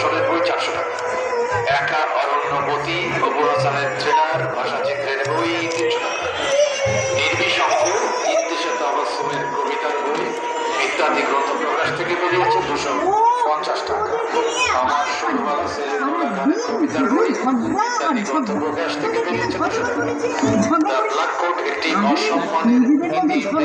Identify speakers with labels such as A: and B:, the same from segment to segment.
A: দর্শনের বই চারশো টাকা। একা অরণ্যবতী অবরচনের ট্রেলার ভাষা চিত্রের বই তিনশো টাকা। ইত্যাদি গ্রন্থ প্রকাশ থেকে বেরিয়েছে দুশো পঞ্চাশ টাকা। আমার সুরবালা সেরের কবিতার বই। ইত্যাদি গ্রন্থ প্রকাশ থেকে বেরিয়েছে দুশো টাকা। ব্ল্যাক কোট একটি অসম্মানের হিন্দি ইংরেজি বই।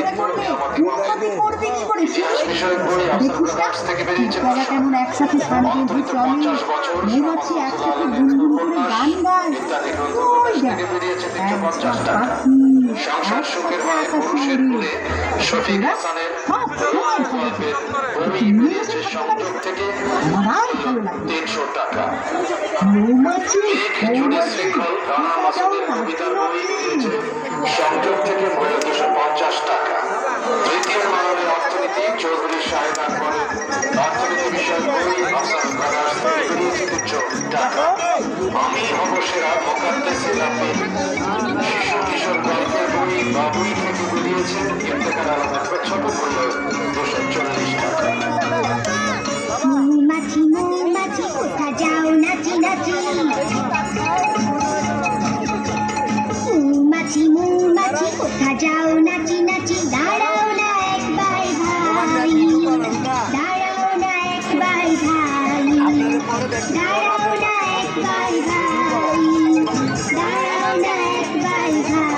A: আমাকে বলে
B: করবে কি করে?
A: ইতিহাস বিষয়ক বই আফসার প্রকাশ থেকে বেরিয়েছে
B: তারা একসাথে শান্তি
A: অন্তত
B: চলে
A: পঞ্চাশ বছর
B: মৌমাছি একসাথে গুনগুন করে গান গায়
A: ইত্যাদি গ্রন্থ প্রকাশ থেকে বেরিয়েছে তিনশো
B: একটা
A: পঞ্চাশ টাকা।
B: পাখি,
A: সংসার সুখের মানে পুরুষের। কুলে শফিক হাসানের গল্পের বই বেরিয়েছে সংযোগ থেকে তিনশো টাকা
B: মৌমাছি
A: শৃঙ্খল রানা মাসুদের কবিতার বই সংযোগ থেকে মূল্য দুশো পঞ্চাশ টাকা তৃতীয় মানবের অর্থনীতি চৌধুরী সাহেব আকবরের অর্থনীতি বিষয়ক বই দুশো টাকা আমি অবসেরা মোকাদ্দেসে রাখি বেরিয়েছে ইফতেখার আলমের ছোট মূল্য দুশো চল্লিশ টাকা
C: মৌমাছি দাঁড়াও না একবার ভাই। ভাই। দাঁড়াও না একবার ভাই। ভাই।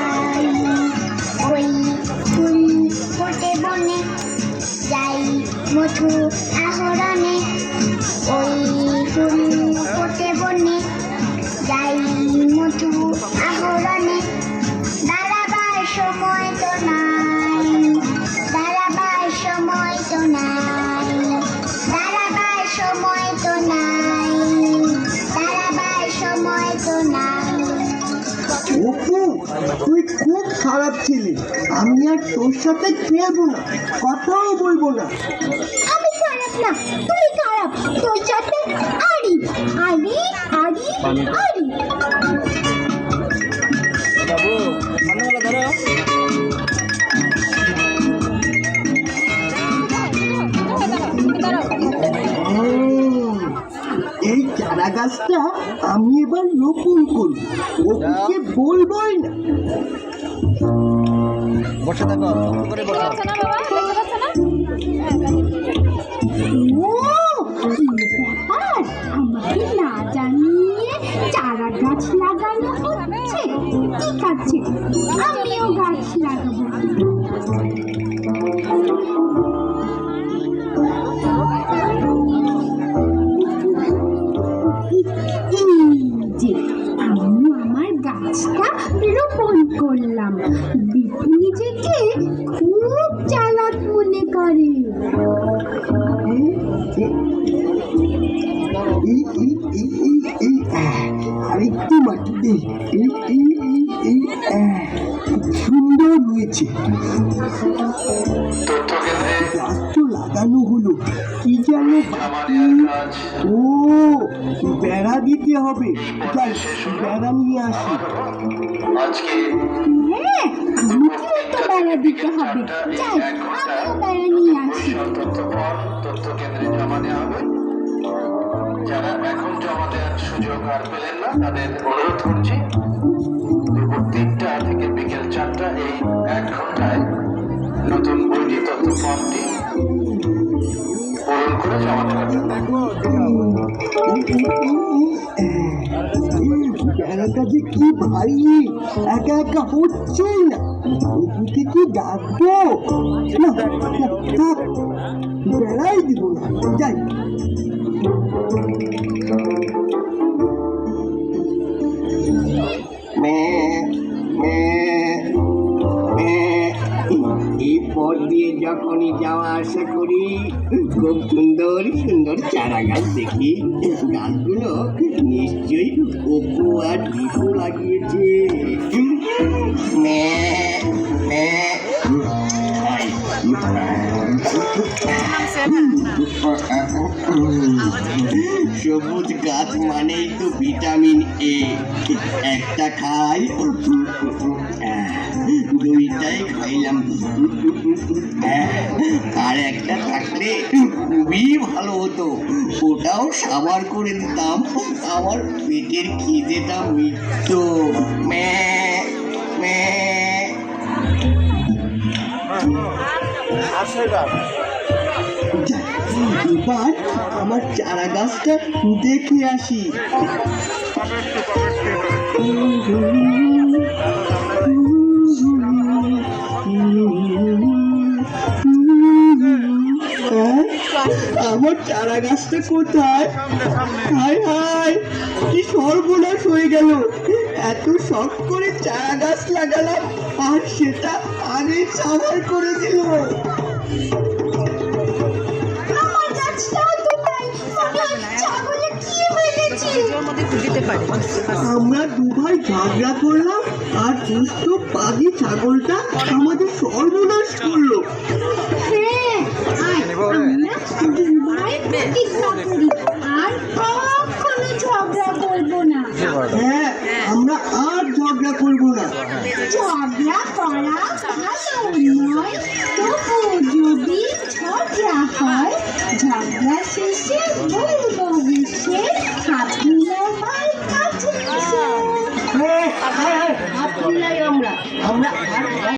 C: মধু আহরণে। ওই ফুল ফোটে বনে যাই মধু আহরণে। দাঁড়াবার সময় তো নাই, দাঁড়াবার সময় তো নাই, দাঁড়াবার সময় তো নাই, দাঁড়াবার সময় তো নাই।
D: অপু, তুই খুব খারাপ ছিলি। আমি আর তোর সাথে খেলব না, কথাও বলব না।
C: তুই খারাপ তোর সাথে আরি আরি আরি আরি
D: এই চারা গাছটা আমি এবার রোপণ করব। ওকে বলবোই না।
E: বসে থাকো করে বসো।
C: ঠিক আছে, আমিও গাছ লাগাবো। গাছটা রোপণ করলাম। বিপু নিজেকে খুব চালাক মনে করে।
D: আরেকটু মাটি হয়েছে তো লাগানো হলো। কি যেন ও বেড়া দিতে হবে। যাই বেড়া নিয়ে আসি।
A: আজকে
C: হ্যাঁ আমাকেও তো বেড়া দিতে হবে। যাই আমিও বেড়া নিয়ে আসি।
A: বরিশাল তথ্য কেন্দ্রে জমা দেওয়া হবে যারা এখন জমা দেওয়ার সুযোগ আর পেলেন না তাদের অনুরোধ করছি। দুপুর তিনটা থেকে বিকেল চারটা এই এক ঘন্টায় নতুন বইটি তথ্য ফর্মটি পূরণ করে জমা দেওয়ার
D: যে কি ভারী একা একা হচ্ছেই না। ওদিকে কি ডাকবো? না বেড়াই দিব না। যাই।
F: পথ দিয়ে যখনই যাওয়া আসা করি খুব সুন্দর সুন্দর চারা গাছ দেখি। গাছগুলো নিশ্চয়ই অপু আর দীপু লাগিয়েছে। ম্যা। সবুজ গাছ মানেই তো ভিটামিন এ একটা খাই দুইটাই খাইলাম। আর একটা থাকলে খুবই ভালো হতো। ওটাও সাবার করে দিতাম। আমার পেটের খিদেটা মিটত। ম্যাঁ, ম্যাঁ। এবার আমার চারা গাছটা দেখে আসি? আমার চারা গাছটা কোথায়? হায় হায়, কি সর্বনাশ হয়ে গেল। এত শখ করে চারা গাছ লাগালাম, আর সেটা আগে সাবার করে দিল।
E: আমরা
G: দু ভাই ঝগড়া করলাম আর দুষ্ট পাগি ছাগলটা আমাদের সর্বনাশ করল।
E: হ্যাঁ আর কখনো ঝগড়া করব না।
G: হ্যাঁ আমরা আর ঝগড়া করব না।
E: ঝগড়া করা নয়।